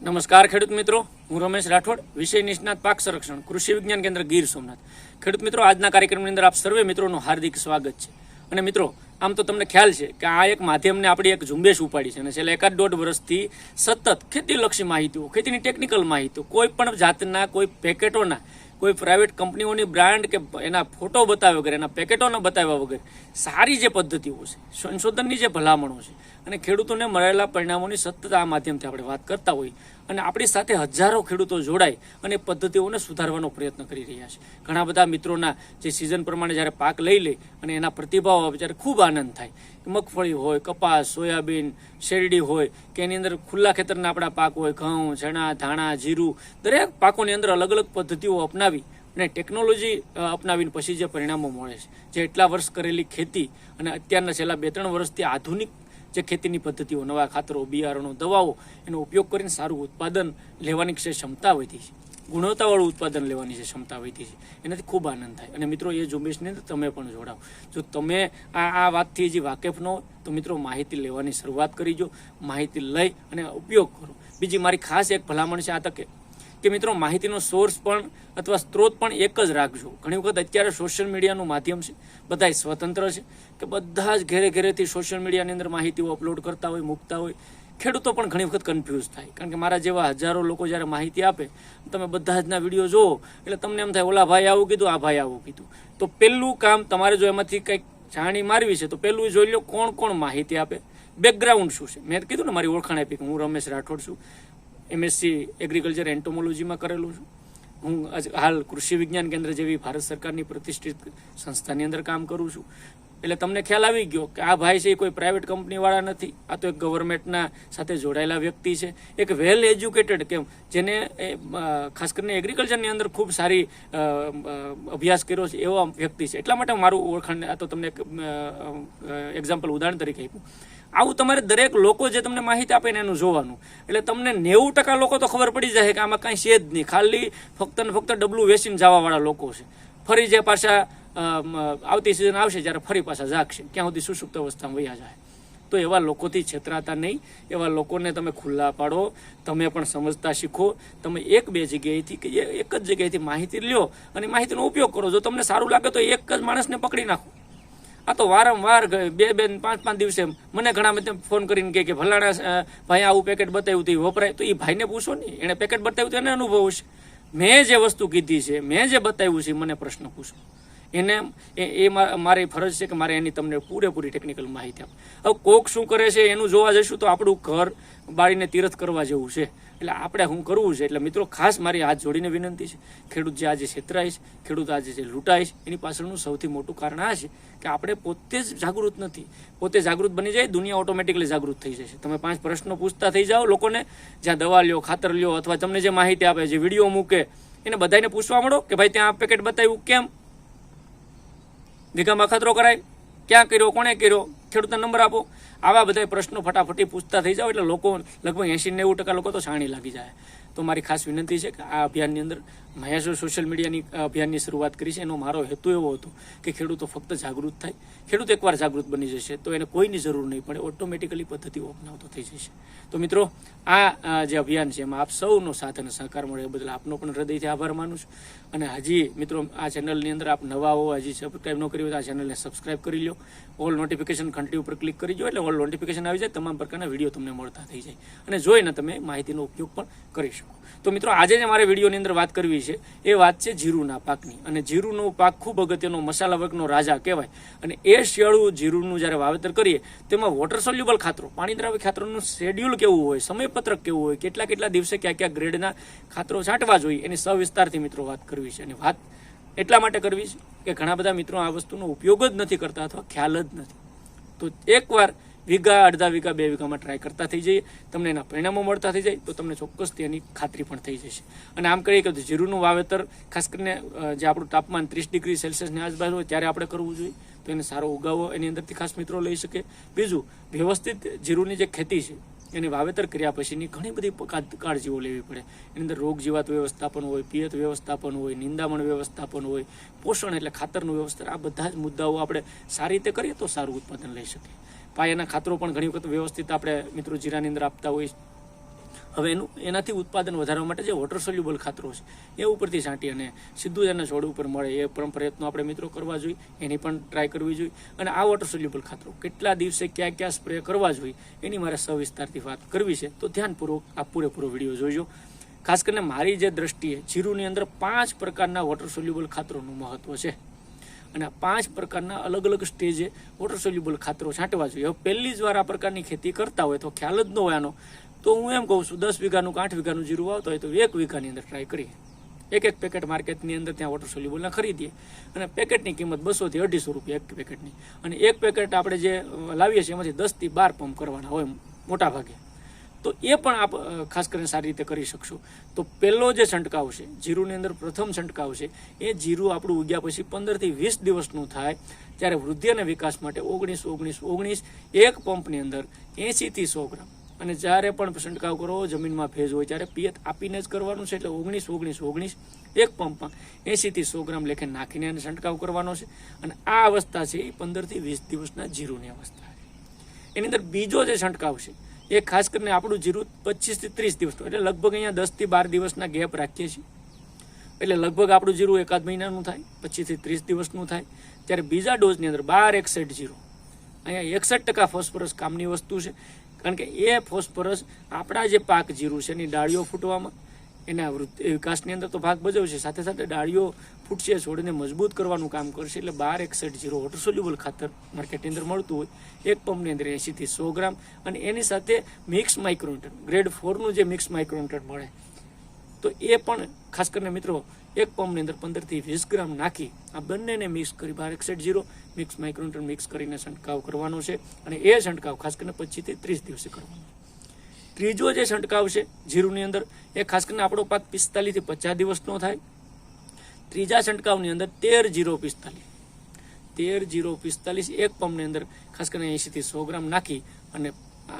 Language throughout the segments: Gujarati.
નમસ્કાર, ખેડૂત મિત્રો. હું રમેશ રાઠોડ, વિષય નિષ્ણાત, પાક સંરક્ષણ, કૃષિ વિજ્ઞાન કેન્દ્ર ગીર સોમનાથ. ખેડૂત મિત્રો, આજના કાર્યક્રમની અંદર આપ સર્વે મિત્રોનું હાર્દિક સ્વાગત છે. અને મિત્રો, આમ તો તમને ખ્યાલ છે કે આ એક માધ્યમને આપણી એક ઝુંબેશ ઉપાડી છે અને છેલ્લા એકાદ દોઢ વર્ષથી સતત ખેતીલક્ષી માહિતીઓ, ખેતીની ટેકનિકલ માહિતીઓ, કોઈ પણ જાતના, કોઈ પેકેટોના, કોઈ પ્રાઇવેટ કંપનીઓની બ્રાન્ડ કે એના ફોટો બતાવ્યા વગર, એના પેકેટો ન બતાવ્યા વગર સારી જે પદ્ધતિઓ છે, સંશોધનની જે ભલામણો છે અને ખેડૂતોને મળેલા પરિણામોની સતત આ માધ્યમથી આપણે વાત કરતા હોઈએ અને આપણી સાથે હજારો ખેડૂતો જોડાય અને પદ્ધતિઓને સુધારવાનો પ્રયત્ન કરી રહ્યા છે. ઘણા બધા મિત્રોના જે સિઝન પ્રમાણે જ્યારે પાક લઈ લે અને એના પ્રતિભાવ આવે ત્યારે ખૂબ આનંદ થાય. મગફળી હોય, કપાસ, સોયાબીન, શેરડી હોય, કે એની અંદર ખુલ્લા ખેતરના આપણા પાક હોય, ઘઉં, ચણા, ધાણા, જીરું, દરેક પાકોની અંદર અલગ અલગ પદ્ધતિઓ અપનાવી અને ટેકનોલોજી અપનાવીને પછી જે પરિણામો મળે છે. જે એટલા વર્ષ કરેલી ખેતી અને અત્યારના છેલ્લા બે ત્રણ વર્ષથી આધુનિક જે ખેતીની પદ્ધતિઓ, નવા ખાતરો, બિયારણો, દવાઓ, એનો ઉપયોગ કરીને સારું ઉત્પાદન લેવાની ક્ષમતા વધી છે. ગુણવત્તાવાળું ઉત્પાદન લેવાની જે ક્ષમતા વધી છે. એનાથી ખૂબ આનંદ થાય. અને મિત્રો, એ ઝુંબેશની તમે પણ જોડાઓ. જો તમે આ આ વાતથી જે વાકેફ ન તો મિત્રો, માહિતી લેવાની શરૂઆત કરીજો માહિતી લઈ અને ઉપયોગ કરો. બીજી મારી ખાસ એક ભલામણ છે આ તકે કે મિત્રો, માહિતીનો સોર્સ પણ અથવા સ્ત્રોત પણ એક જ રાખજો. ઘણી વખત અત્યારે સોશિયલ મીડિયાનું માધ્યમ છે. બધા સ્વતંત્ર છે કે બધા જ ઘેરે ઘેરેથી સોશિયલ મીડિયાની અંદર માહિતીઓ અપલોડ કરતા હોય, મૂકતા હોય. ખેડૂતો પણ ઘણી વખત કન્ફ્યુઝ થાય. કારણ કે મારા જેવા હજારો લોકો જ્યારે માહિતી આપે, તમે બધા જના વીડિયો જુઓ, એટલે તમને એમ થાય, ઓલા ભાઈ આવું કીધું, આ ભાઈ આવું કીધું. તો પહેલું કામ તમારે જો એમાંથી કંઈક જાણી મારવી છે, તો પહેલું જોઈ લો કોણ કોણ માહિતી આપે. બેકગ્રાઉન્ડ શું છે? મેં કીધું ને મારી ઓળખાણ આપી કે હું રમેશ રાઠોડ છું. એમએસસી એગ્રીકલ્ચર એન્ટોમોલોજીમાં કરેલું છું. હું હાલ કૃષિ વિજ્ઞાન કેન્દ્ર જેવી ભારત સરકારની પ્રતિષ્ઠિત સંસ્થાની અંદર કામ કરું છું. એટલે તમને ખ્યાલ આવી ગયો કે આ ભાઈ છે એ કોઈ પ્રાઇવેટ કંપનીવાળા નથી. આ તો એક ગવર્મેન્ટના સાથે જોડાયેલા વ્યક્તિ છે. એક વેલ એજ્યુકેટેડ કેમ, જેને ખાસ કરીને એગ્રીકલ્ચરની અંદર ખૂબ સારી અભ્યાસ કર્યો છે એવો વ્યક્તિ છે. એટલા માટે મારું ઓળખાણ, આ તો તમને એક્ઝામ્પલ ઉદાહરણ તરીકે આપ્યું. આવું તમારે દરેક લોકો જે તમને માહિતી આપે ને એનું જોવાનું. એટલે તમને નેવું ટકા લોકો તો ખબર પડી જાય કે આમાં કાંઈ છે જ નહીં. ખાલી ફક્ત ને ફક્ત ડબલું વેચીને જવાવાળા લોકો છે. ફરી જે પાછા આવતી સિઝન આવશે જ્યારે ફરી પાછા જાગશે. ક્યાં સુધી સુષુપ્ત અવસ્થામાં વયા જાય. તો એવા લોકોથી છેતરાતા નહીં. એવા લોકોને તમે ખુલ્લા પાડો. તમે પણ સમજતા શીખો. તમે એક બે જગ્યાએથી કે એક જ જગ્યાએથી માહિતી લ્યો અને માહિતીનો ઉપયોગ કરો. જો તમને સારું લાગે તો એક જ માણસને પકડી નાખો. આ તો વારંવાર બે બે પાંચ પાંચ દિવસે મને ઘણા બધા ફોન કરીને કહે કે ફલાણા ભાઈ આવું પેકેટ બતાવ્યું હતું વપરાય. તો એ ભાઈને પૂછો ને એણે પેકેટ બતાવ્યું તો એને અનુભવ છે મેં જે વસ્તુ કીધી છે, મેં જે બતાવ્યું છે, મને પ્રશ્ન પૂછો. એને એ- મારી ફરજ છે કે મારે એની તમને પૂરેપૂરી ટેકનિકલ માહિતી આપો. હવે કોક શું કરે છે એનું જોવા જઈશું તો આપણું ઘર બાળીને તીરથ કરવા જેવું છે. એટલે આપણે શું કરવું છે? એટલે મિત્રો ખાસ મારી હાથ જોડીને વિનંતી છે. ખેડૂત જે આજે છેતરાય ખેડૂત આજે જે લૂંટાય એની પાછળનું સૌથી મોટું કારણ આ છે કે આપણે પોતે જ જાગૃત નથી. પોતે જાગૃત બની જાય, દુનિયા ઓટોમેટિકલી જાગૃત થઈ જશે તમે પાંચ પ્રશ્નો પૂછતા થઈ જાઓ લોકોને, જ્યાં દવા લ્યો, ખાતર લ્યો અથવા તમને જે માહિતી આપે, જે વીડિયો મૂકે, એને બધાને પૂછવા મળો કે ભાઈ ત્યાં આ પેકેટ બતાવ્યું, કેમ? વીઘામાં ખતરો કરાય? ક્યાં કર્યો? કોણે કર્યો? ખેડૂતને નંબર આપો. આવા બધા પ્રશ્નો ફટાફટી પૂછતા થઈ જાઓ એટલે લોકો લગભગ એંશી નેવું ટકા લોકો તો છાણી લાગી જાય. તો મારી ખાસ વિનંતી છે કે આ અભિયાનની અંદર મહેશો સોશિયલ મીડિયાની અભિયાનની શરૂઆત કરી છે. એનો મારો હેતુ એવો હતો કે ખેડૂતો ફક્ત જાગૃત થાય. ખેડૂત એકવાર જાગૃત બની જશે તો એને કોઈની જરૂર નહીં પડે. ઓટોમેટિકલી પદ્ધતિઓ અપનાવતો થઈ જશે. તો મિત્રો, આ જે અભિયાન છે એમાં આપ સૌનો સાથ અને સહકાર મળે એ બદલ આપનો પણ હૃદયથી આભાર માનું છું. અને હજી મિત્રો, આ ચેનલની અંદર આપ નવા હો, હજી સબસ્ક્રાઈબ ન કરી હોય તો આ ચેનલને સબસ્ક્રાઈબ કરી લો ઓલ નોટિફિકેશન ઘંટી ઉપર ક્લિક કરી જો એટલે ઓલ નોટિફિકેશન આવી જાય, તમામ પ્રકારના વીડિયો તમને મળતા થઈ જાય. અને જોઈને તમે માહિતીનો ઉપયોગ પણ કરી શકો. તો મિત્રો, આજે જે મારે વિડીયોની અંદર વાત કરવી છે એ વાત છે જીરુના પાકની. અને જીરુનો પાક ખૂબ અગત્યનો મસાલા વર્ગનો રાજા કહેવાય. અને એ શિયાળુ જીરુનું જ્યારે વાવેતર કરીએ, તેમાં વોટર સોલ્યુબલ ખાતરો, પાણી દ્રાવ્ય ખાતરોનું શેડ્યુલ કેવું હોય, સમયપત્રક કેવું હોય, કેટલા કેટલા દિવસે ક્યાં ક્યાં ગ્રેડના ખાતરો છાંટવા જોઈએ, એની સવિસ્તારથી મિત્રો વાત કરવી છે. અને વાત એટલા માટે કરવી છે કે ઘણા બધા મિત્રો આ વસ્તુનો ઉપયોગ જ નથી કરતા અથવા ખ્યાલ જ નથી. તો એકવાર વીઘા, અડધા વીઘા, બે વીઘામાં ટ્રાય કરતા થઈ જઈએ. તમને એના પરિણામો મળતા થઈ જાય તો તમને ચોક્કસ તેની ખાતરી પણ થઈ જશે. અને આમ કરીએ કે જીરુનું વાવેતર, ખાસ કરીને જે આપણું તાપમાન ત્રીસ ડિગ્રી સેલ્સિયસની આજુબાજુ હોય ત્યારે આપણે કરવું જોઈએ. તો એને સારો ઉગાવો, એની અંદરથી ખાસ મિત્રો લઈ શકે. બીજું, વ્યવસ્થિત જીરુની જે ખેતી છે, એની વાવેતર કર્યા પછીની ઘણી બધી કાળજીઓ લેવી પડે. એની અંદર રોગ જીવાત વ્યવસ્થાપન હોય, પિયત વ્યવસ્થાપન હોય, નિંદામણ વ્યવસ્થાપન હોય, પોષણ એટલે ખાતરનું વ્યવસ્થા, આ બધા જ મુદ્દાઓ આપણે સારી રીતે કરીએ તો સારું ઉત્પાદન લઈ શકીએ. પાયાના ખાતરો પણ ઘણી વખત વ્યવસ્થિત આપણે મિત્રો જીરાની અંદર આપતા હોય હવે એનું, એનાથી ઉત્પાદન વધારવા માટે જે વોટર સોલ્યુબલ ખાતરો છે, એ ઉપરથી છાંટી અને સીધું જ એના છોડ ઉપર મળે. એ પણ પ્રયત્નો આપણે મિત્રો કરવા જોઈએ, એની પણ ટ્રાય કરવી જોઈએ. અને આ વોટર સોલ્યુબલ ખાતરો કેટલા દિવસે ક્યાં ક્યાં સ્પ્રે કરવા જોઈએ, એની મારે સવિસ્તારથી વાત કરવી છે. તો ધ્યાનપૂર્વક આ પૂરેપૂરો વીડિયો જોઈજો ખાસ કરીને મારી જે દ્રષ્ટિએ જીરુની અંદર પાંચ પ્રકારના વોટર સોલ્યુબલ ખાતરોનું મહત્વ છે. અને પાંચ પ્રકારના અલગ અલગ સ્ટેજે વોટર સોલ્યુબલ ખાતરો છાંટવા જોઈએ. હવે પહેલી જ વાર આ પ્રકારની ખેતી કરતા હોય, તો ખ્યાલ જ ન હોય આનો. તો હું એમ કહું છું, દસ વીઘાનું કે આઠ વીઘાનું જીરું વાવતો હોય તો એક વીઘાની અંદર ટ્રાય કરીએ. એક એક પેકેટ માર્કેટની અંદર ત્યાં વોટર સોલ્યુબલના ખરીદીએ. અને પેકેટની કિંમત બસોથી અઢીસો રૂપિયા એક પેકેટની અને એક પેકેટ આપણે જે લાવીએ છીએ, એમાંથી દસથી બાર પંપ કરવાના હોય મોટા ભાગે. તો એ પણ આપ ખાસ કરીને સારી રીતે કરી શકશો. તો પહેલો જે છંટકાવ છે, જીરુની અંદર પ્રથમ છંટકાવ છે, એ જીરું આપણું ઉગ્યા પછી પંદરથી વીસ દિવસનું થાય, ત્યારે વૃદ્ધિ અને વિકાસ માટે ઓગણીસ ઓગણીસ ઓગણીસ, એક પંપની અંદર એંશીથી સો ગ્રામ. અને જ્યારે પણ છંટકાવ કરો, જમીનમાં ભેજ હોય, ત્યારે પિયત આપીને જ કરવાનું છે, એટલે ઓગણીસ ઓગણીસ ઓગણીસ, એક પંપમાં એંશીથી સો ગ્રામ લેખે નાખીને એને છંટકાવ કરવાનો છે. અને આ અવસ્થા છે એ પંદરથી વીસ દિવસના જીરુની અવસ્થા છે. એની અંદર બીજો જે છંટકાવ છે એ ખાસ કરીને આપણું જીરું પચીસથી ત્રીસ દિવસ એટલે લગભગ અહીંયા દસથી બાર દિવસના ગેપ રાખીએ છીએ. એટલે લગભગ આપણું જીરું એકાદ મહિનાનું થાય, પચીસથી ત્રીસ દિવસનું થાય. ત્યારે બીજા ડોઝની અંદર બાર એકસઠ જીરો. અહીંયા એકસઠ ટકા ફોસ્ફરસ કામની વસ્તુ છે. કારણ કે એ ફોસ્ફરસ આપણા જે પાક જીરું છે એની ડાળીઓ ફૂટવામાં એના વૃદ્ધિ વિકાસની અંદર તો ભાગ ભજવશે. સાથે સાથે ડાળીઓ ફૂટશે, છોડને મજબૂત કરવાનું કામ કરશે. એટલે બાર એકસઠ જીરો વોટર સોલ્યુબલ ખાતર માર્કેટની અંદર મળતું હોય. એક પંપની અંદર એંશીથી સો ગ્રામ અને એની સાથે મિક્સ માઇક્રોન્ટન ગ્રેડ ફોરનું જે મિક્સ માઇક્રોન્ટન મળે, તો એ પણ ખાસ કરીને મિત્રો એક પંપની અંદર પંદરથી વીસ ગ્રામ નાખી, આ બંનેને મિક્સ કરી બાર એકસઠ જીરો મિક્સ માઇક્રોન્ટન મિક્સ કરીને છંટકાવ કરવાનો છે. અને એ છંટકાવ ખાસ કરીને પચીસથી ત્રીસ દિવસે કરવાનો. ત્રીજો જે છંટકાવ છે જીરુની અંદર, એ ખાસ કરીને આપણો પાક પિસ્તાલીસથી પચાસ દિવસનો થાય. ત્રીજા છંટકાવની અંદર તેર જીરો પિસ્તાલીસ. તેર જીરો પિસ્તાલીસ એક પંપની અંદર ખાસ કરીને એંશીથી સો ગ્રામ નાખી અને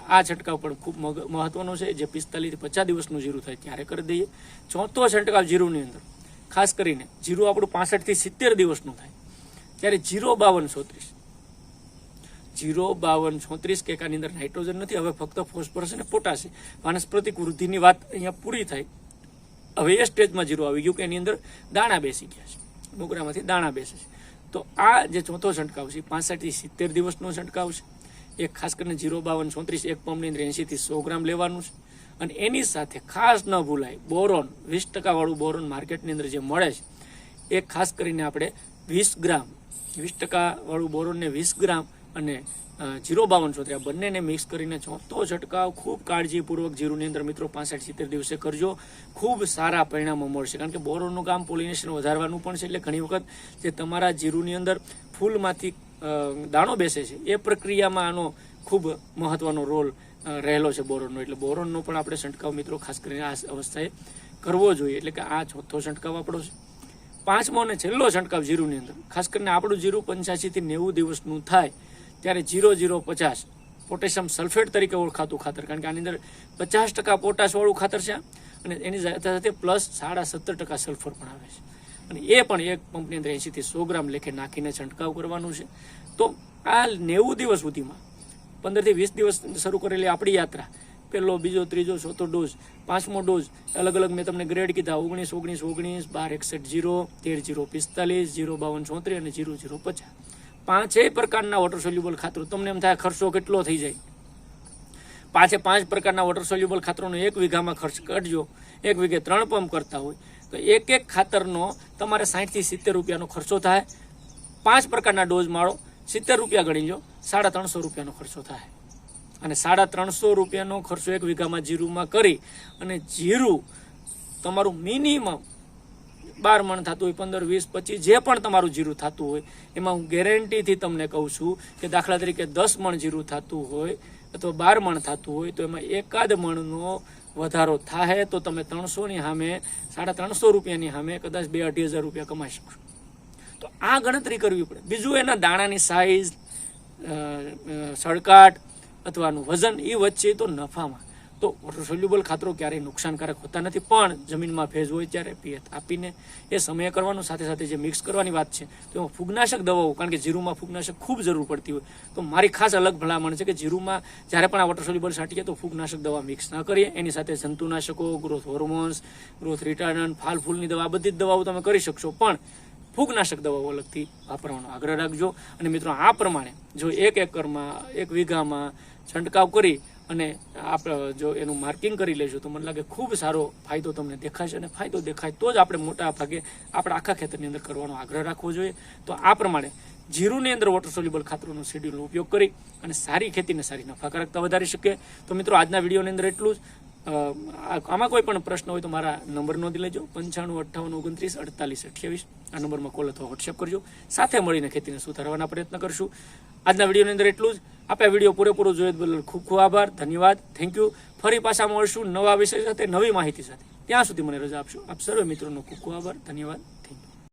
આ- છંટકાવ પણ ખૂબ મહત્વનો છે, જે પિસ્તાલીસથી પચાસ દિવસનું જીરું થાય ત્યારે કરી દઈએ. ચોથો છંટકાવ જીરુની અંદર, ખાસ કરીને જીરું આપણું પાસઠથી સિત્તેર દિવસનું થાય. ત્યારે જીરો બાવન ચોત્રીસ જીરો બાવન ચોત્રીસ કે એકાની અંદર નાઇટ્રોજન નથી, હવે ફક્ત ફોસ્ફરસ અને પોટાશ વાનસ્પતિક વૃદ્ધિની વાત અહીંયા પૂરી થાય. હવે એ સ્ટેજમાં જીરો આવી ગયું કે એની અંદર દાણા બેસી ગયા છે. મોગરામાંથી દાણા બેસે છે. તો આ જે ચોથો છંટકાવ છે, પાસઠથી સિત્તેર દિવસનો છંટકાવ છે. એ ખાસ કરીને જીરો બાવન ચોત્રીસ એક પંપની અંદર એંશીથી સો ગ્રામ લેવાનું છે. અને એની સાથે ખાસ ન ભૂલાય, બોરોન, વીસ ટકાવાળું બોરોન માર્કેટની અંદર જે મળે છે, એ ખાસ કરીને આપણે વીસ ગ્રામ, વીસ ટકાવાળું બોરોનને વીસ ગ્રામ અને જીરો બાવન ચોત્રી આ બંનેને મિક્સ કરીને ચોથો છંટકાવ ખૂબ કાળજીપૂર્વક જીરુની અંદર મિત્રો પાસઠ સિત્તેર દિવસે કરજો. ખૂબ સારા પરિણામો મળશે, કારણ કે બોરોનું કામ પોલિનેશન વધારવાનું પણ છે, એટલે ઘણી વખત જે તમારા જીરુની અંદર ફૂલમાંથી દાણો બેસે છે, એ પ્રક્રિયામાં આનો ખૂબ મહત્વનો રોલ રહેલો છે બોરોનનો એટલે બોરોનનો પણ આપણે છંટકાવ મિત્રો ખાસ કરીને આ અવસ્થાએ કરવો જોઈએ, એટલે કે આ ચોથો છંટકાવ આપણો છે. પાંચમો અને છેલ્લો છંટકાવ જીરુની અંદર, ખાસ કરીને આપણું જીરું પંચ્યાસીથી નેવું દિવસનું થાય ત્યારે જીરો જીરો પચાસ પોટેશિયમ સલ્ફેટ તરીકે ઓળખાતું ખાતર, કારણ કે આની અંદર પચાસ ટકા પોટાશવાળું ખાતર છે, અને એની સાથે સાથે પ્લસ સાડા સત્તર ટકા સલ્ફર પણ આવે છે. અને એ પણ એક પંપની અંદર એંશીથી સો ગ્રામ લેખે નાખીને છંટકાવ કરવાનું છે. તો આ નેવું દિવસ સુધીમાં, પંદરથી વીસ દિવસ શરૂ કરેલી આપણી યાત્રા, પહેલો, બીજો, ત્રીજો, ચોથો ડોઝ, પાંચમો ડોઝ, અલગ અલગ મેં તમને ગ્રેડ કીધા, ઓગણીસ ઓગણીસ ઓગણીસ, બાર, એકસઠ, જીરો, તેર, જીરો, પિસ્તાલીસ, જીરો, બાવન, ચોત્રીસ અને જીરો જીરો, પચાસ. પાંચેય પ્રકારના વોટર સોલ્યુબલ ખાતરો. તમને એમ થાય ખર્ચો કેટલો થઈ જાય. પાંચે પાંચ પ્રકારના વોટર સોલ્યુબલ ખાતરોનો એક વીઘામાં ખર્ચ કરજો એક વીઘે ત્રણ પંપ કરતા હોય. તો એક એક ખાતરનો તમારે સાઠથી સિત્તેર રૂપિયાનો ખર્ચો થાય. પાંચ પ્રકારના ડોઝ માળો, સિત્તેર રૂપિયા ગણી સાડા ત્રણસો રૂપિયાનો ખર્ચો થાય. અને સાડા ત્રણસો રૂપિયાનો ખર્ચો એક વીઘામાં જીરુમાં કરી અને જીરું તમારું મિનિમમ બાર મણ થતું હોય, પંદર, વીસ, પચીસ, જે પણ તમારું જીરું થતું હોય, એમાં હું ગેરંટીથી તમને કહું છું કે દાખલા તરીકે દસ મણ જીરું થતું હોય અથવા બાર મણ થતું હોય, તો એમાં એકાદ મણનો વધારો થાય તો તમે ત્રણસોની સામે, સાડા ત્રણસો રૂપિયાની સામે કદાચ બે અઢી હજાર રૂપિયા કમાઈ શકશો. તો આ ગણતરી કરવી પડે. બીજું એના દાણાની સાઇઝ સળકાટ અથવાનું વજન એ વચ્ચે તો નફામાં. તો સોલ્યુબલ ખાતરો ક્યારેય નુકસાનકારક હોતા નથી, પણ જમીનમાં ભેજ હોય ત્યારે પિયત આપીને એ સમયે કરવાનું, સાથે સાથે જે મિક્સ કરવાની વાત છે, તો એમાં ફૂગનાશક દવાઓ, કારણ કે જીરુમાં ફૂગનાશક ખૂબ જરૂર પડતી હોય. તો મારી ખાસ અલગ ભલામણ છે કે જીરુમાં જ્યારે પણ આ વોટર સોલ્યુબલ છાંટીએ તો ફૂગનાશક દવા મિક્સ ન કરીએ. એની સાથે જંતુનાશકો ગ્રોથ હોર્મોન્સ ગ્રોથ રિટર્ન ફાલ ફૂલની દવા બધી જ દવાઓ તમે કરી શકશો, પણ ફૂગનાશક દવાઓ અલગથી વાપરવાનો આગ્રહ રાખજો. અને મિત્રો, આ પ્રમાણે જો એક એકરમાં, એક વીઘામાં છંટકાવ કરી અને આપણે જો એનું માર્કિંગ કરી લેશું તો મને લાગે ખૂબ સારો ફાયદો તમને દેખાશે અને ફાયદો દેખાય તો જ આપણે મોટા ભાગે આપણે આખા ખેતરની અંદર કરવાનો આગ્રહ રાખવો જોઈએ. તો આ પ્રમાણે જીરુની અંદર વોટર સોલ્યુબલ ખાતરોનો શેડ્યુલનો ઉપયોગ કરી અને સારી ખેતીને સારી નફાકારકતા વધારી શકે તો મિત્રો, આજના વિડીયોની અંદર એટલું જ. આમાં કોઈ પણ પ્રશ્ન હોય તો મારા નંબર નોંધી લેજો. પંચાણું, અઠ્ઠાવન, ઓગણત્રીસ, અડતાલીસ, અઠ્યાવીસ. આ નંબરમાં કોલ અથવા વોટ્સએપ કરજો. સાથે મળીને ખેતીને સુધારવાના પ્રયત્ન કરશું. આજના વિડીયોની અંદર એટલું જ. આપણે આ વીડિયો પૂરેપૂરો જોયો બદલ ખૂબ ખૂબ આભાર. ધન્યવાદ. થેન્ક યુ ફરી પાછા મળશું નવા વિષય સાથે, નવી માહિતી સાથે. ત્યાં સુધી મને રજા આપશો. આપ સર્વે મિત્રોનો ખૂબ ખૂબ આભાર. ધન્યવાદ. Thank you